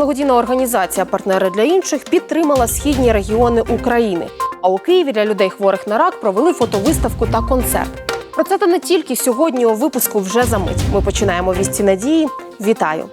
благодійна організація Партнери для інших підтримала східні регіони України. А у Києві для людей хворих на рак провели фотовиставку та концерт. Про це та не тільки сьогодні у випуску вже за мить. Ми починаємо вісті надії. Вітаю!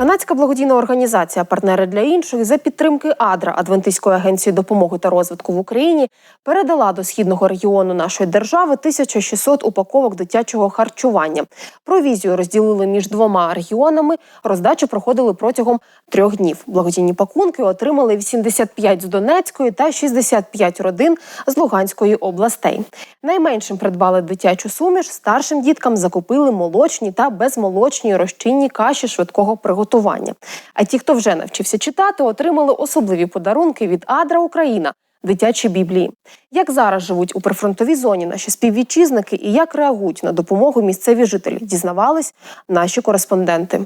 Канадська благодійна організація Партнери для інших за підтримки АДРА Адвентистської агенції допомоги та розвитку в Україні передала до східного регіону нашої держави 1600 упаковок дитячого харчування. Провізію розділили між двома регіонами. Роздачу проходили протягом трьох днів. Благодійні пакунки отримали 85 з Донецької та 65 родин з Луганської областей. Найменшим придбали дитячу суміш, старшим діткам закупили молочні та безмолочні розчинні каші швидкого приготування. А ті, хто вже навчився читати, отримали особливі подарунки від Адра Україна. Дитячі біблії. Як зараз живуть у прифронтовій зоні наші співвітчизники і як реагують на допомогу місцеві жителі, дізнавались наші кореспонденти.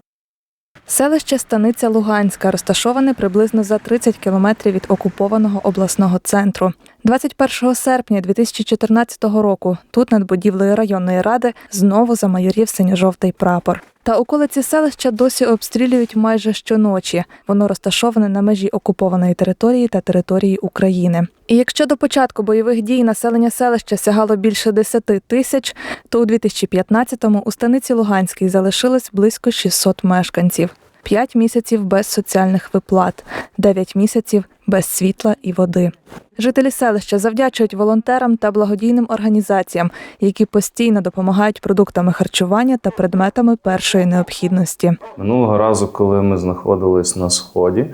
Селище Станиця Луганська розташоване приблизно за 30 кілометрів від окупованого обласного центру. 21 серпня 2014 року тут над будівлею районної ради знову замайорів синьо-жовтий прапор. Та околиці селища досі обстрілюють майже щоночі. Воно розташоване на межі окупованої території та території України. І якщо до початку бойових дій населення селища сягало більше 10 тисяч, то у 2015-му у станиці Луганській залишилось близько 600 мешканців. П'ять місяців без соціальних виплат, дев'ять місяців без світла і води. Жителі селища завдячують волонтерам та благодійним організаціям, які постійно допомагають продуктами харчування та предметами першої необхідності. Минулого разу, коли ми знаходились на сході,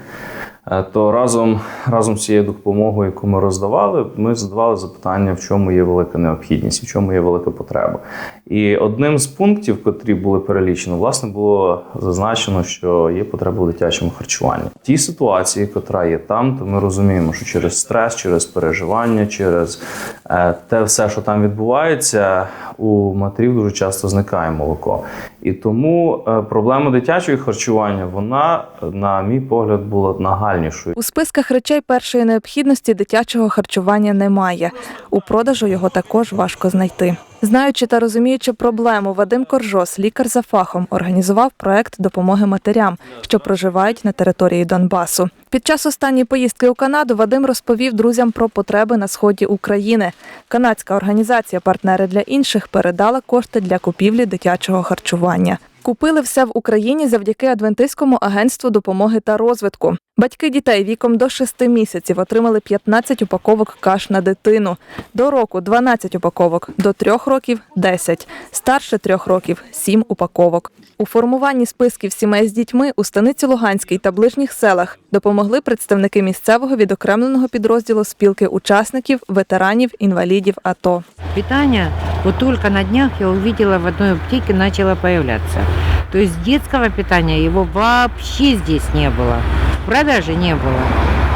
е, то разом, разом з цією допомогою, яку ми роздавали, ми задавали запитання, в чому є велика необхідність, в чому є велика потреба. І одним з пунктів, котрі були перелічені, власне, було зазначено, що є потреба в дитячому харчуванні. В тій ситуації, яка є там, то ми розуміємо, що через стрес, через переживання, через е, те все, що там відбувається, у матерів дуже часто зникає молоко. І тому е, проблема дитячого харчування, вона, на мій погляд, була нагальнішою. У списках речей першої необхідності дитячого харчування немає. У продажу його також важко знайти. Знаючи та розуміючи проблему, Вадим Коржос, лікар за фахом, організував проект допомоги матерям, що проживають на території Донбасу. Під час останньої поїздки у Канаду Вадим розповів друзям про потреби на сході України. Канадська організація Партнери для інших передала кошти для купівлі дитячого харчування. Купили все в Україні завдяки Адвентистському агентству допомоги та розвитку. Батьки дітей віком до 6 місяців отримали 15 упаковок каш на дитину. До року 12 упаковок, до 3 років 10, старше 3 років 7 упаковок. У формуванні списків сімей з дітьми у станиці Луганській та ближніх селах допомогли представники місцевого відокремленого підрозділу спілки учасників, ветеранів, інвалідів АТО. Питание вот только на днях я увидела в одной аптеке начало появляться. То есть детского питания его вообще здесь не было. В продаже не было.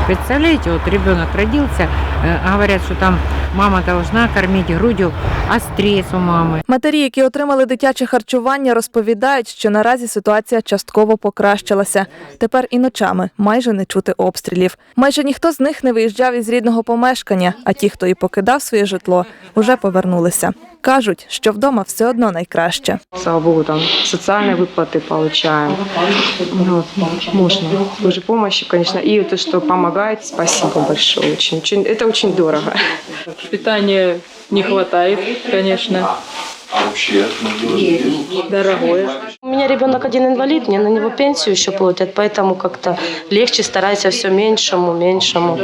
Представляете, вот ребенок родился, э, говорят, что там мама должна кормить грудью, а стресс у мамы. Матері, які отримали дитяче харчування, розповідають, що наразі ситуація частково покращилася. Тепер і ночами майже не чути обстрілів. Майже ніхто з них не виїжджав із рідного помешкання, а ті, хто і покидав своє житло, уже повернулися. Кажуть, що вдома все одно найкраще. Слава богу, там социальные выплаты получаем. Вот, можно. Божьей помощи, конечно. И то, что помогает, спасибо большое. Очень, очень, это очень дорого. Питания не хватает, конечно. Дорогое. Меня ребенок один инвалид, мне на него пенсию еще платят, поэтому как-то легче старайся все меньшему, меньшему.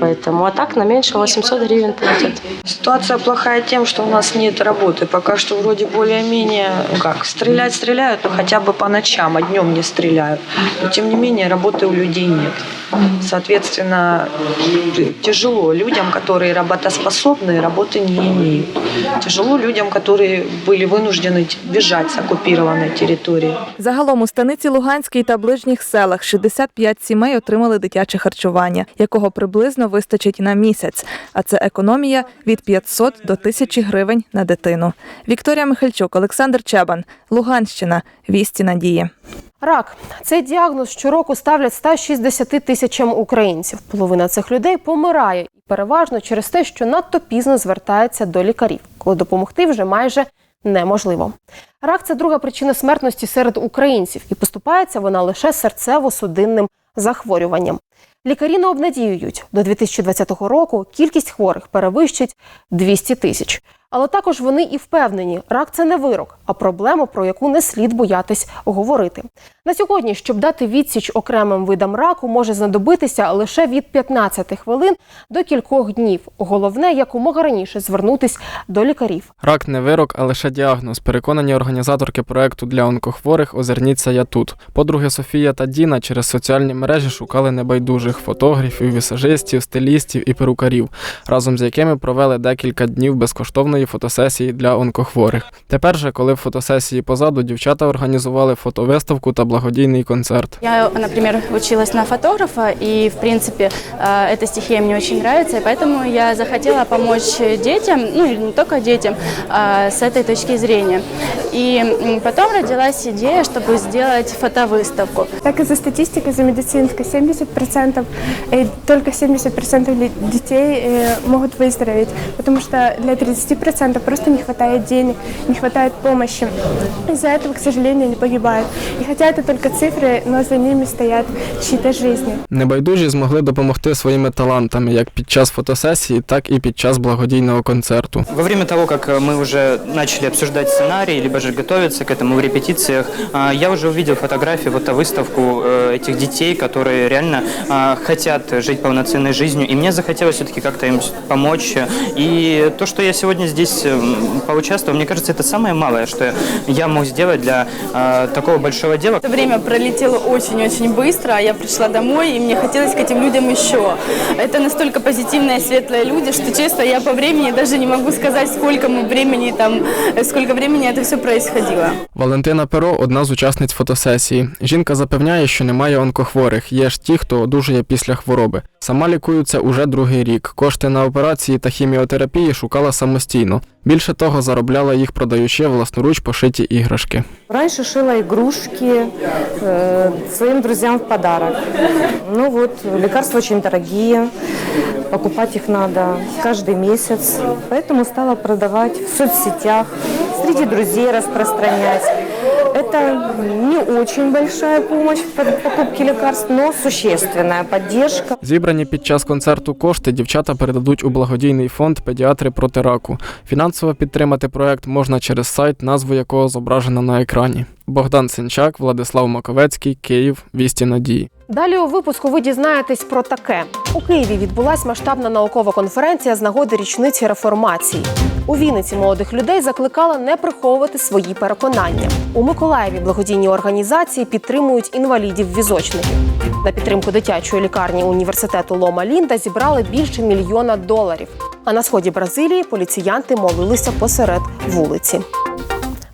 Поэтому, а так на меньше 800 гривен платят. Ситуация плохая тем, что у нас нет работы. Пока что вроде более-менее, ну как, стрелять стреляют, но хотя бы по ночам, а днем не стреляют. Но тем не менее работы у людей нет. Соответственно, тяжело людям, которые работоспособны, работы не имеют. Тяжело людям, которые были вынуждены бежать с оккупированной территории. Загалом у станиці Луганській та ближніх селах 65 сімей отримали дитяче харчування, якого приблизно вистачить на місяць. А це економія від 500 до 1000 гривень на дитину. Вікторія Михальчук, Олександр Чебан, Луганщина. Вісті надії. Рак цей діагноз щороку ставлять 160 тисячам українців. Половина цих людей помирає і переважно через те, що надто пізно звертається до лікарів, коли допомогти вже майже неможливо. Рак це друга причина смертності серед українців, і поступається вона лише серцево-судинним захворюванням. Лікарі не обнадіюють до 2020 року кількість хворих перевищить 200 тисяч. Але також вони і впевнені, рак це не вирок, а проблема, про яку не слід боятись говорити. На сьогодні, щоб дати відсіч окремим видам раку, може знадобитися лише від 15 хвилин до кількох днів. Головне якомога раніше звернутись до лікарів. Рак не вирок, а лише діагноз. Переконані організаторки проекту для онкохворих Озирніться я тут. Подруги Софія та Діна через соціальні мережі шукали небайдужих фотографів, вісажистів, стилістів і перукарів, разом з якими провели декілька днів безкоштовної фотосесії для онкохворих. Тепер же, коли фотосесії позаду, дівчата організували фотовиставку та благодійний концерт. Я, например, училась на фотографа, и, в принципе, э, эта стихия мне очень нравится, и поэтому я захотела помочь детям, ну или не только детям, а, с этой точки зрения. И м, потом родилась идея, чтобы сделать фотовыставку. Так и за статистикой, за медицинской 70%, и только 70% ли- детей э, могут выздороветь, потому что для 30% просто не хватает денег, не хватает помощи. Из-за этого, к сожалению, они погибают. И хотя это только цифры, но за ними стоят чьи-то жизни. Небайдужі змогли допомогти своїми талантами як під час фотосесії, так і під час благодійного концерту. Во время того, как э, мы уже начали обсуждать сценарий, либо же готовиться к этому в репетициях, а, я уже увидел фотографии, вот выставку э, этих детей, которые реально а, хотят жить полноценной жизнью, и мне захотелось все-таки как-то им помочь. И то, что я сегодня здесь м, поучаствовал, мне кажется, это самое малое, что я мог сделать для а, такого большого дела. Это время пролетело очень-очень быстро, а я пришла домой, и мне хотелось к этим людям еще. Это настолько позитивные, светлые люди, что, честно, я по времени даже не могу сказать, сколько мы времени там, э, сколько времени это все происходило. Валентина Перо одна з учасниць фотосесії. Жінка запевняє, що немає онкохворих, є ж ті, хто одужує після хвороби. Сама лікується уже другий рік. Кошти на операції та хіміотерапії шукала самостійно. Більше того, заробляла їх, продаючи власноруч пошиті іграшки. Раньше шила игрушки э, своим друзьям в подарок. Ну вот, лекарства очень дорогие, покупать их надо каждый месяц. Поэтому стала продавать в соцсетях, среди друзей распространять. Это не очень большая помощь в покупке лекарств, но существенная поддержка. Зібрані під час концерту кошти дівчата передадуть у благодійний фонд Педіатри проти раку. Фінансово підтримати проект можна через сайт, назву якого зображена на екрані. Богдан Сенчак, Владислав Маковецький, Київ, Вісті Надії. Далі у випуску ви дізнаєтесь про таке: у Києві відбулась масштабна наукова конференція з нагоди річниці реформації. У Вінниці молодих людей закликали не приховувати свої переконання. У Миколаєві благодійні організації підтримують інвалідів-візочників. На підтримку дитячої лікарні університету Лома Лінда зібрали більше мільйона доларів. А на сході Бразилії поліціянти молилися посеред вулиці.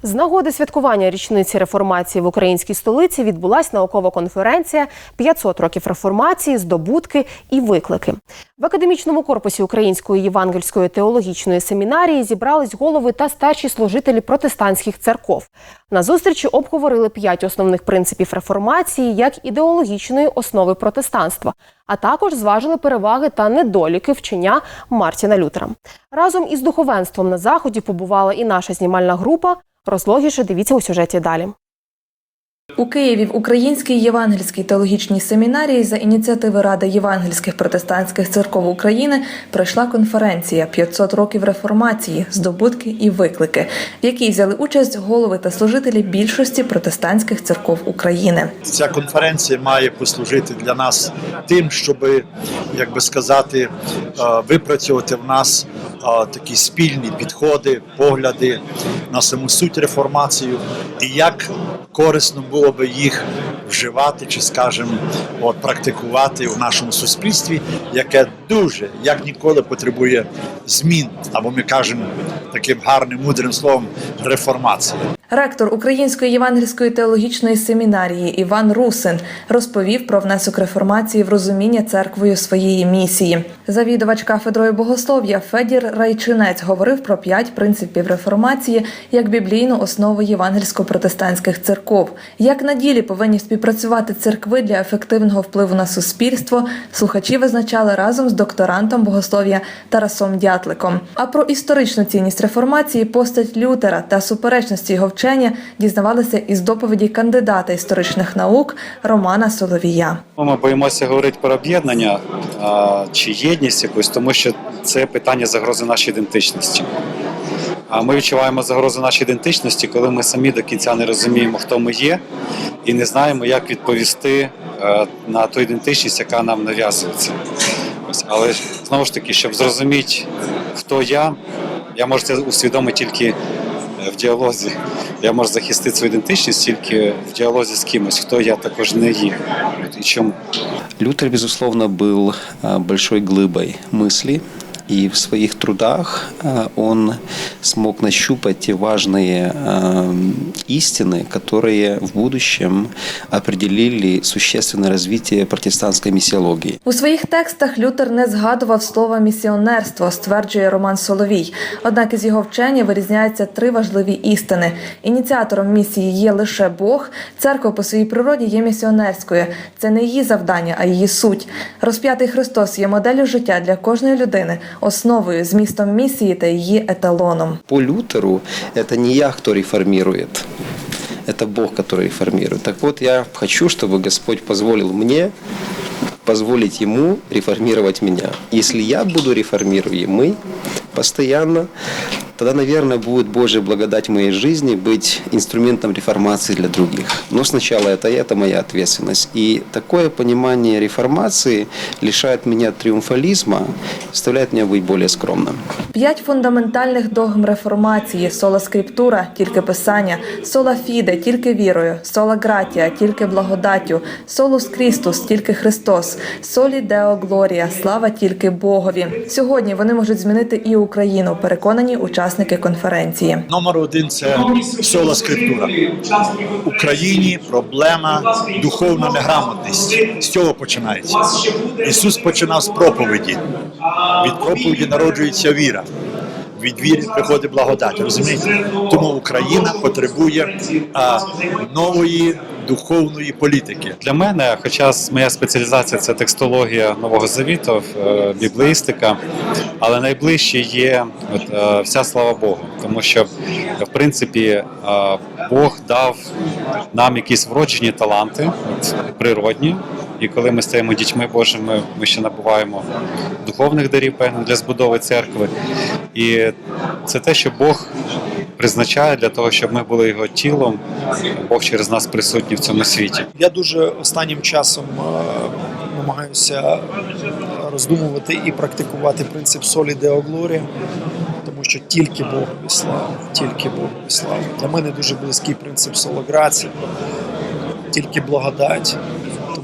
З нагоди святкування річниці реформації в українській столиці відбулась наукова конференція «500 років реформації, здобутки і виклики. В академічному корпусі Української євангельської теологічної семінарії зібрались голови та старші служителі протестантських церков. На зустрічі обговорили п'ять основних принципів реформації як ідеологічної основи протестанства, а також зважили переваги та недоліки вчення Мартіна Лютера. Разом із духовенством на заході побувала і наша знімальна група. Розлогіше дивіться у сюжеті далі. У Києві в Українській євангельській теологічній семінарії за ініціативи Ради євангельських протестантських церков України пройшла конференція «500 років реформації, здобутки і виклики, в якій взяли участь голови та служителі більшості протестантських церков України. Ця конференція має послужити для нас тим, щоб, як би сказати, е, випрацьовувати в нас е, такі спільні підходи, погляди на саму суть реформацію і як корисно було би їх вживати чи, скажімо, от, практикувати в нашому суспільстві, яке дуже як ніколи потребує змін, або ми кажемо таким гарним мудрим словом реформації. Ректор Української євангельської теологічної семінарії Іван Русин розповів про внесок реформації в розуміння церквою своєї місії. Завідувач кафедрою богослов'я Федір Райчинець говорив про п'ять принципів реформації як біблійну основу євангельсько-протестантських церков. Як на ділі повинні співпрацювати церкви для ефективного впливу на суспільство, слухачі визначали разом з докторантом богослов'я Тарасом Дятликом. А про історичну цінність реформації, постать Лютера та суперечності його вчення дізнавалися із доповіді кандидата історичних наук Романа Соловія. Ми боїмося говорити про об'єднання чи єдність якусь, тому що це питання загрози нашій ідентичності. А ми відчуваємо загрозу нашій ідентичності, коли ми самі до кінця не розуміємо, хто ми є, і не знаємо, як відповісти е, на ту ідентичність, яка нам нав'язується. Але знову ж таки, щоб зрозуміти, хто я, я можу це усвідомити тільки в діалозі. Я можу захистити свою ідентичність тільки в діалозі з кимось, хто я також не є. От І чому. Лютер, безусловно, был а, большой глыбой мысли, и в своих трудах а, он смог нащупать те важные а, истины, которые в будущем определили существенное развитие протестантской миссиологии. У своїх текстах Лютер не згадував слова місіонерство, стверджує Роман Соловій. Однак із його вчення вирізняються три важливі істини: ініціатором місії є лише Бог, церква по своїй природі є місіонерською. Це не її завдання, а її суть. Розп'ятий Христос є моделлю життя для кожної людини, основою, змістом місії та її еталоном. По Лютеру это не я, кто реформирует, это Бог, который реформирует. Так вот, я хочу, чтобы Господь позволил мне позволить Ему реформировать меня. Если я буду реформируемый постоянно, тогда, наверное, будет Божья благодать в моей жизни быть инструментом реформации для других. Но сначала это я, это моя ответственность. И такое понимание реформации лишает меня триумфализма, заставляет меня быть более скромным. П'ять фундаментальних догм реформації: сола скриптура, тільки писання, сола фіде, тільки вірою, сола гратія, тільки благодаттю, солус Крістус, тільки Христос, солі Део Глорія, слава тільки Богові. Сьогодні вони можуть змінити і Україну, переконані учасники конференції. Номер один це сола скриптура. В Україні проблема духовна неграмотність. З цього починається. Ісус починав з проповіді. Від проповіді народжується віра. Від віри приходить благодать. Розумієте? Тому Україна потребує а, нової духовної політики. Для мене, хоча моя спеціалізація це текстологія Нового Завіту, е, біблеїстика, але найближче є е, вся слава Богу, тому що в принципі е, Бог дав нам якісь вроджені таланти, природні. І коли ми стаємо дітьми Божими, ми ще набуваємо духовних дарів певно для збудови церкви. І це те, що Бог призначає для того, щоб ми були його тілом, Бог через нас присутній в цьому світі. Я дуже останнім часом е, намагаюся роздумувати і практикувати принцип солі Део Глорія, тому що тільки Богові слава, тільки Богові слава. Для мене дуже близький принцип солограції, тільки благодать.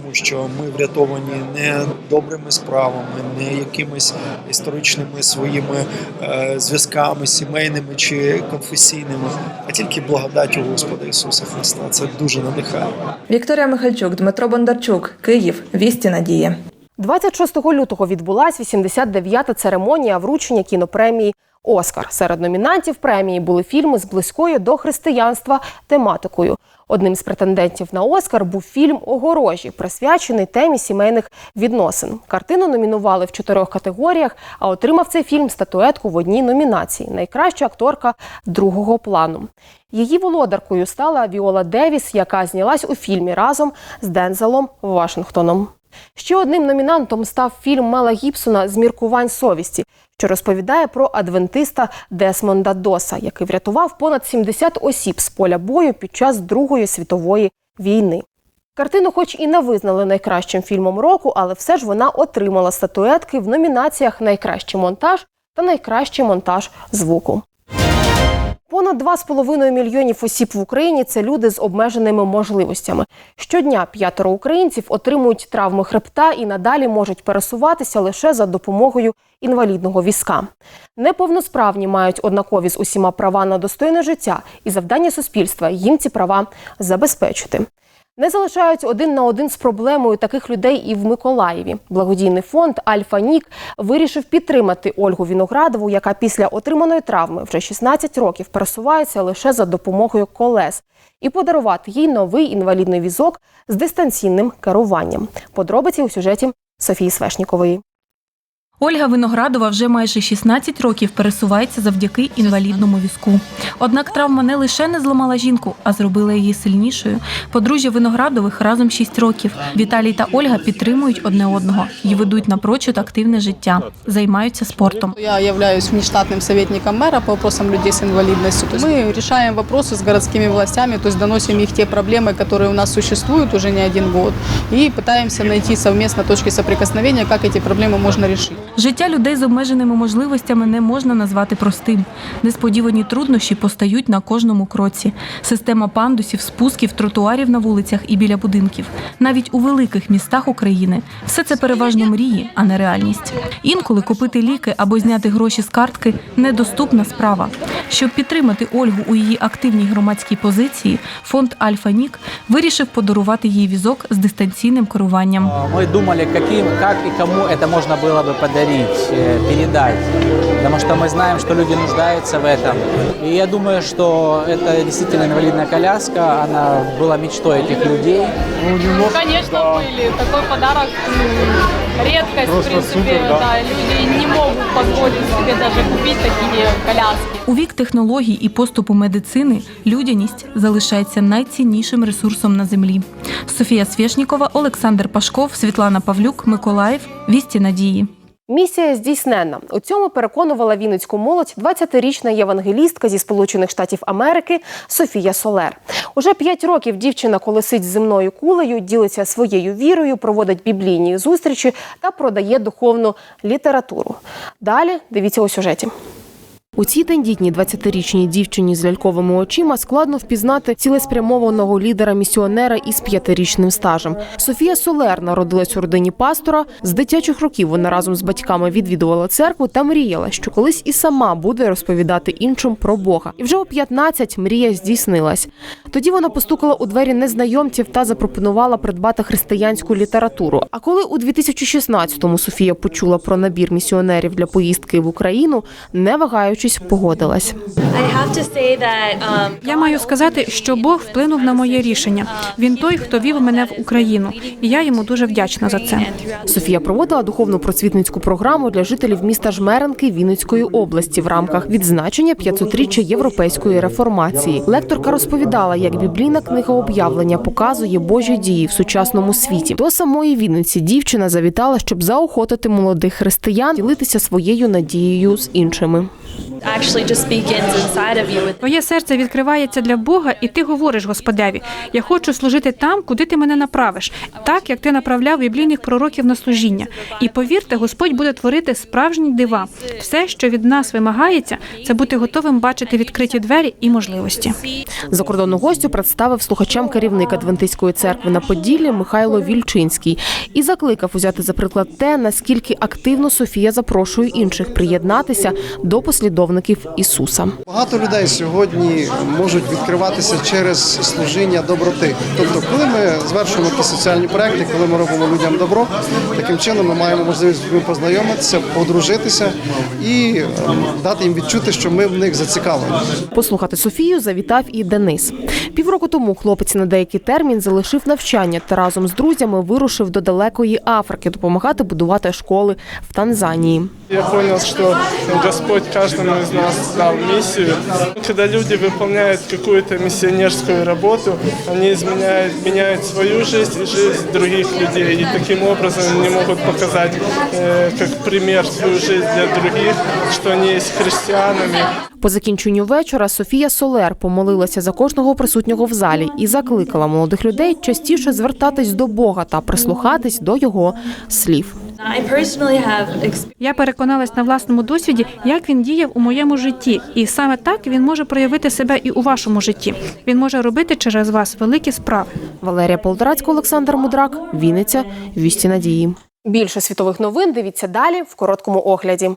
Тому що ми врятовані не добрими справами, не якимись історичними своїми е, зв'язками сімейними чи конфесійними, а тільки благодаттю Господа Ісуса Христа. Це дуже надихає. Вікторія Михальчук, Дмитро Бондарчук, Київ, Вісті Надії. 26 лютого відбулась 89-та церемонія вручення кінопремії Оскар. Серед номінантів премії були фільми з близькою до християнства тематикою. Одним з претендентів на Оскар був фільм Огорожі, присвячений темі сімейних відносин. Картину номінували в чотирьох категоріях, а отримав цей фільм статуетку в одній номінації найкраща акторка другого плану. Її володаркою стала Віола Девіс, яка знялась у фільмі разом з Дензелом Вашингтоном. Ще одним номінантом став фільм Мела Гібсона Зміркувань совісті, що розповідає про адвентиста Десмонда Доса, який врятував понад 70 осіб з поля бою під час Другої світової війни. Картину, хоч і не визнали найкращим фільмом року, але все ж вона отримала статуетки в номінаціях Найкращий монтаж та найкращий монтаж звуку. Понад 2,5 мільйонів осіб в Україні це люди з обмеженими можливостями. Щодня п'ятеро українців отримують травми хребта і надалі можуть пересуватися лише за допомогою інвалідного візка. Неповносправні мають однакові з усіма права на достойне життя, і завдання суспільства їм ці права забезпечити. Не залишаються один на один з проблемою таких людей і в Миколаєві. Благодійний фонд Альфа Нік вирішив підтримати Ольгу Віноградову, яка після отриманої травми вже 16 років пересувається лише за допомогою колес, і подарувати їй новий інвалідний візок з дистанційним керуванням. Подробиці у сюжеті Софії Свешнікової. Ольга Виноградова вже майже 16 років пересувається завдяки інвалідному візку. Однак травма не лише не зламала жінку, а зробила її сильнішою. Подружжя Виноградових разом 6 років. Віталій та Ольга підтримують одне одного і ведуть напрочуд активне життя, займаються спортом. Я являюсь внештатным советником мэра по вопросам людей с инвалидностью. То есть мы решаем вопросы с городскими властями, то есть доносим их те проблемы, которые у нас существуют уже не один год, и пытаемся найти совместно точки соприкосновения, как эти проблемы можно решить. Життя людей з обмеженими можливостями не можна назвати простим. Несподівані труднощі постають на кожному кроці. Система пандусів, спусків, тротуарів на вулицях і біля будинків. Навіть у великих містах України все це переважно мрії, а не реальність. Інколи купити ліки або зняти гроші з картки недоступна справа. Щоб підтримати Ольгу у її активній громадській позиції, фонд Альфа Нік вирішив подарувати їй візок з дистанційним керуванням. Мы думали, каким, как и кому это можно было бы подарить, э, передать. Потому что мы знаем, что люди нуждаются в этом. И я думаю, что это действительно инвалидная коляска. Она была мечтой этих людей. Конечно, были. Такой подарок м, редкость, в принципе, да. Люди не могут позволить себе даже купить такие коляски. У вік технологій і поступу медицини людяність залишається найціннішим ресурсом на землі. Софія Свєшнікова, Олександр Пашков, Світлана Павлюк, Миколаїв. Вісті надії. Місія здійснена. У цьому переконувала вінницьку молодь 20-річна євангелістка зі Сполучених Штатів Америки Софія Солер. Уже п'ять років дівчина колесить земною кулею, ділиться своєю вірою, проводить біблійні зустрічі та продає духовну літературу. Далі дивіться у сюжеті. У цій тендітній 20-річній дівчині з ляльковими очима складно впізнати цілеспрямованого лідера-місіонера із п'ятирічним стажем. Софія Солер народилась у родині пастора. З дитячих років вона разом з батьками відвідувала церкву та мріяла, що колись і сама буде розповідати іншим про Бога. І вже у 15 мрія здійснилась. Тоді вона постукала у двері незнайомців та запропонувала придбати християнську літературу. А коли у 2016-му Софія почула про набір місіонерів для поїздки в Україну, не вагаючись, погодилась. Я маю сказати, що Бог вплинув на моє рішення. Він той, хто вів мене в Україну, і я йому дуже вдячна за це. Софія проводила духовну просвітницьку програму для жителів міста Жмеренки Вінницької області в рамках відзначення 500-річчя європейської реформації. Лекторка розповідала, як біблійна книга об'явлення показує Божі дії в сучасному світі. До самої Вінниці дівчина завітала, щоб заохотити молодих християн ділитися своєю надією з іншими. Твоє серце відкривається для Бога, і ти говориш Господеві: я хочу служити там, куди ти мене направиш, так як ти направляв біблійних пророків на служіння. І повірте, Господь буде творити справжні дива. Все, що від нас вимагається, це бути готовим бачити відкриті двері і можливості. Закордонну гостю представив слухачам керівник Адвентистської церкви на Поділлі Михайло Вільчинський і закликав узяти за приклад те, наскільки активно Софія запрошує інших приєднатися до послідовників Ісуса. Багато людей сьогодні можуть відкриватися через служіння доброти. Тобто, коли ми звершуємо якісь соціальні проекти, коли ми робимо людям добро, таким чином ми маємо можливість з людьми познайомитися, подружитися і ем, дати їм відчути, що ми в них зацікавлені. Послухати Софію завітав і Денис. Півроку тому хлопець на деякий термін залишив навчання та разом з друзями вирушив до далекої Африки допомагати будувати школи в Танзанії. Я понял, что Господь каждому из нас дал миссию. Когда люди выполняют какую-то миссионерскую работу, они изменяют, меняют свою жизнь и жизнь других людей. И таким образом они могут показать э, как пример свою жизнь для других, что они есть христианами. По закінченню вечора Софія Солер помолилася за кожного присутнього в залі і закликала молодих людей частіше звертатись до Бога та прислухатись до його слів. Я переконалась на власному досвіді, як він діяв у моєму житті, і саме так він може проявити себе і у вашому житті. Він може робити через вас великі справи. Валерія Полторацька, Олександр Мудрак, Вінниця, Вісті Надії. Більше світових новин дивіться далі в короткому огляді.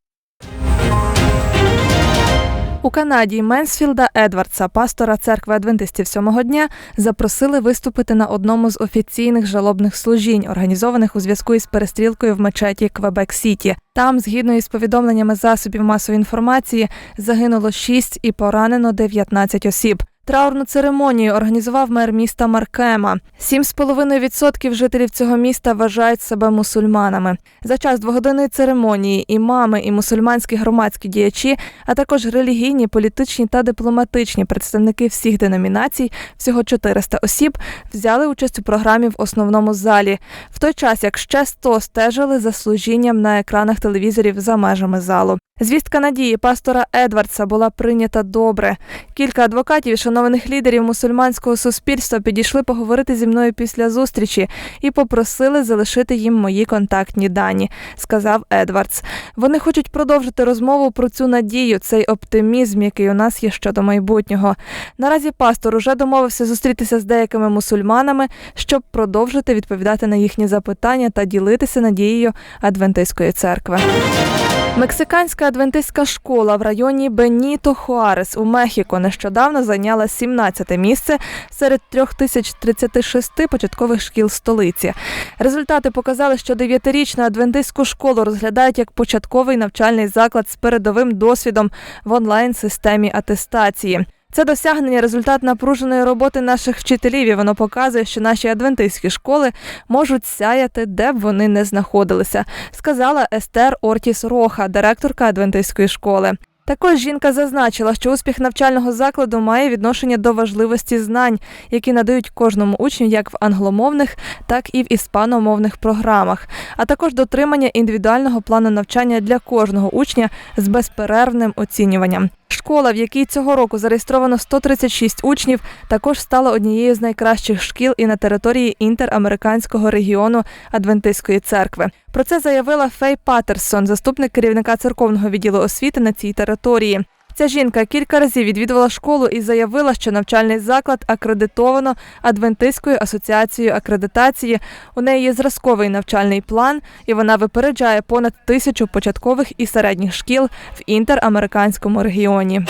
У Канаді Менсфілда Едвардса, пастора церкви адвентистів сьомого дня, запросили виступити на одному з офіційних жалобних служінь, організованих у зв'язку із перестрілкою в мечеті Квебек Сіті. Там, згідно із повідомленнями засобів масової інформації, загинуло 6 і поранено 19 осіб. Траурну церемонію організував мер міста Маркема. 7,5% жителів цього міста вважають себе мусульманами. За час двогодинної церемонії імами і мусульманські громадські діячі, а також релігійні, політичні та дипломатичні представники всіх деномінацій, всього 400 осіб, взяли участь у програмі в основному залі, в той час як ще 100 стежили за служінням на екранах телевізорів за межами залу. Звістка надії пастора Едвардса була прийнята добре. Кілька адвокатів і шанованих лідерів мусульманського суспільства підійшли поговорити зі мною після зустрічі і попросили залишити їм мої контактні дані, сказав Едвардс. Вони хочуть продовжити розмову про цю надію, цей оптимізм, який у нас є щодо майбутнього. Наразі пастор уже домовився зустрітися з деякими мусульманами, щоб продовжити відповідати на їхні запитання та ділитися надією адвентистської церкви. Мексиканська адвентистська школа в районі Беніто Хуарес у Мехіко нещодавно зайняла 17-те місце серед 3036 початкових шкіл столиці. Результати показали, що дев'ятирічну адвентистську школу розглядають як початковий навчальний заклад з передовим досвідом в онлайн-системі атестації. Це досягнення результат напруженої роботи наших вчителів. і Воно показує, що наші адвентистські школи можуть сяяти, де б вони не знаходилися, сказала Естер Ортіс Роха, директорка адвентистської школи. Також жінка зазначила, що успіх навчального закладу має відношення до важливості знань, які надають кожному учню як в англомовних, так і в іспаномовних програмах, а також дотримання індивідуального плану навчання для кожного учня з безперервним оцінюванням. Школа, в якій цього року зареєстровано 136 учнів, також стала однією з найкращих шкіл і на території інтерамериканського регіону Адвентистської церкви. Про це заявила Фей Патерсон, заступник керівника церковного відділу освіти на цій території. Ця жінка кілька разів відвідувала школу і заявила, що навчальний заклад акредитовано Адвентистською асоціацією акредитації. У неї є зразковий навчальний план, і вона випереджає понад тисячу початкових і середніх шкіл в інтерамериканському регіоні.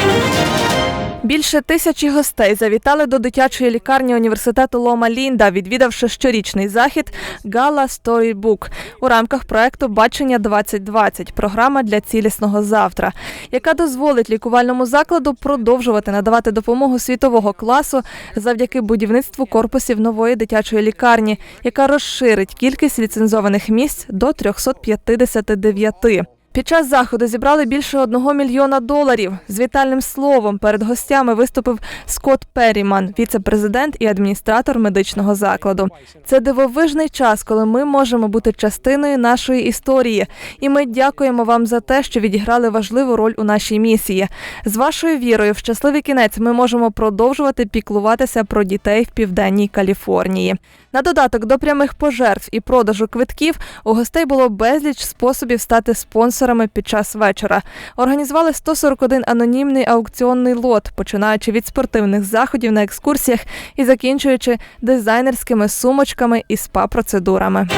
Більше тисячі гостей завітали до дитячої лікарні університету Лома Лінда, відвідавши щорічний захід Гала Storybook у рамках проекту Бачення 2020 програма для цілісного завтра, яка дозволить лікувальному закладу продовжувати надавати допомогу світового класу завдяки будівництву корпусів нової дитячої лікарні, яка розширить кількість ліцензованих місць до 359. Під час заходу зібрали більше одного мільйона доларів. З вітальним словом перед гостями виступив Скотт Перріман, віце-президент і адміністратор медичного закладу. Це дивовижний час, коли ми можемо бути частиною нашої історії, і ми дякуємо вам за те, що відіграли важливу роль у нашій місії. З вашою вірою в щасливий кінець ми можемо продовжувати піклуватися про дітей в південній Каліфорнії. На додаток до прямих пожертв і продажу квитків у гостей було безліч способів стати спонсорами під час вечора. Організували 141 анонімний аукціонний лот, починаючи від спортивних заходів на екскурсіях і закінчуючи дизайнерськими сумочками і спа-процедурами.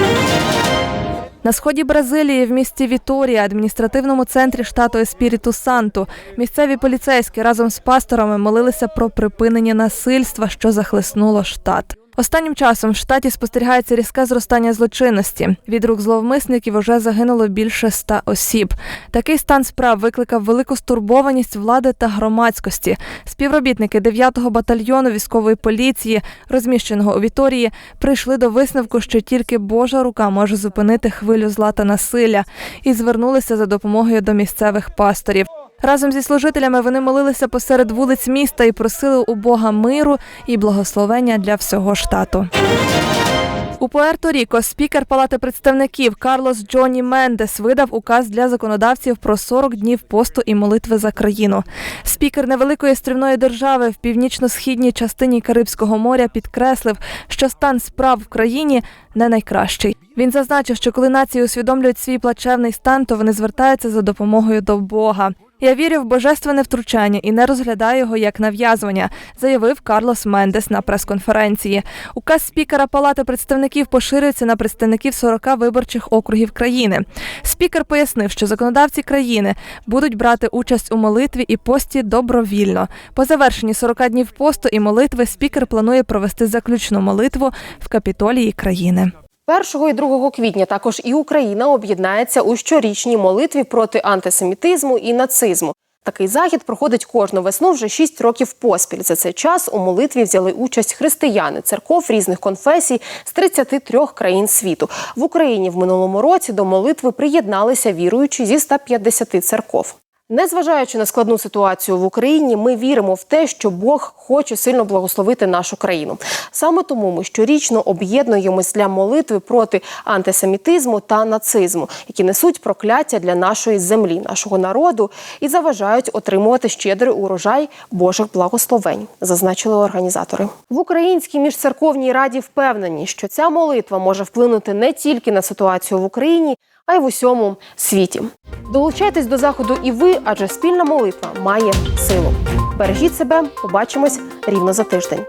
На сході Бразилії в місті Віторія, адміністративному центрі штату Еспіріту Санту, місцеві поліцейські разом з пасторами молилися про припинення насильства, що захлеснуло штат. Останнім часом в штаті спостерігається різке зростання злочинності. Від рук зловмисників уже загинуло більше ста осіб. Такий стан справ викликав велику стурбованість влади та громадськості. Співробітники 9-го батальйону військової поліції, розміщеного у Віторії, прийшли до висновку, що тільки Божа рука може зупинити хвилю зла та насилля, і звернулися за допомогою до місцевих пасторів. Разом зі служителями вони молилися посеред вулиць міста і просили у Бога миру і благословення для всього штату. У Пуерто-Ріко спікер Палати представників Карлос Джоні Мендес видав указ для законодавців про 40 днів посту і молитви за країну. Спікер невеликої стрімної держави в північно-східній частині Карибського моря підкреслив, що стан справ в країні не найкращий. Він зазначив, що коли нації усвідомлюють свій плачевний стан, то вони звертаються за допомогою до Бога. Я вірю в божественне втручання і не розглядаю його як нав'язування, заявив Карлос Мендес на прес-конференції. Указ спікера Палати представників поширюється на представників 40 виборчих округів країни. Спікер пояснив, що законодавці країни будуть брати участь у молитві і пості добровільно. По завершенні 40 днів посту і молитви спікер планує провести заключну молитву в капітолії країни. 1 і 2 квітня також і Україна об'єднається у щорічній молитві проти антисемітизму і нацизму. Такий захід проходить кожну весну вже 6 років поспіль. За цей час у молитві взяли участь християни церков різних конфесій з 33 країн світу. В Україні в минулому році до молитви приєдналися віруючі зі 150 церков. Незважаючи на складну ситуацію в Україні, ми віримо в те, що Бог хоче сильно благословити нашу країну. Саме тому ми щорічно об'єднуємось для молитви проти антисемітизму та нацизму, які несуть прокляття для нашої землі, нашого народу і заважають отримувати щедрий урожай Божих благословень, зазначили організатори. В Українській міжцерковній раді впевнені, що ця молитва може вплинути не тільки на ситуацію в Україні, а й в усьому світі. Долучайтесь до заходу і ви, адже спільна молитва має силу. Бережіть себе, побачимось рівно за тиждень.